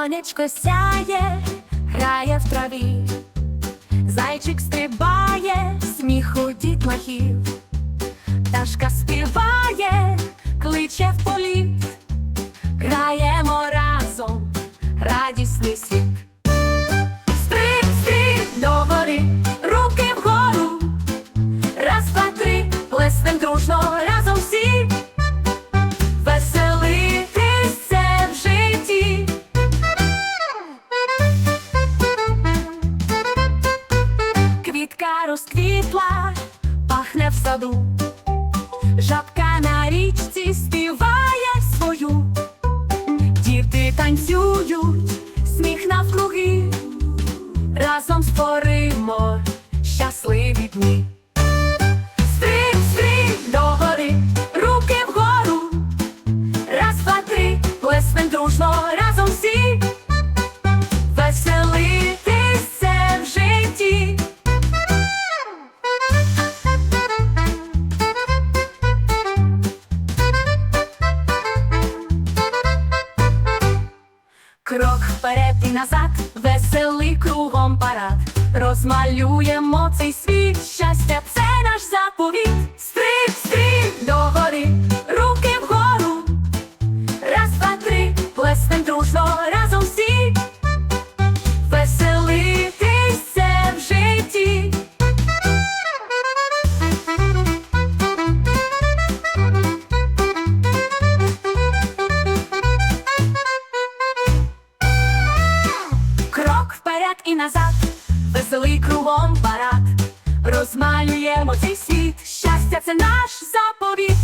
Сонечко сяє, грає в траві, зайчик стрибає, сміху дітлахів, пташка співає, кличе в політ, граємо разом, радісний світ. Стриб, стриб до гори, руки вгору, раз, два, три, плеснем дружно розквітла, пахне в саду, жабка на річці співає свою, діти танцюють, сміх навкруги, разом створимо щасливі дні. Стриб, стриб до гори, руки вгору, раз, два, три, плеснем дружно разом всі. Крок вперед і назад, веселий кругом парад. Розмалюємо цей світ, щастя, це наш заповіт. І назад, веселий кругом парад. Розмалюємо цей світ, щастя це наш заповіт.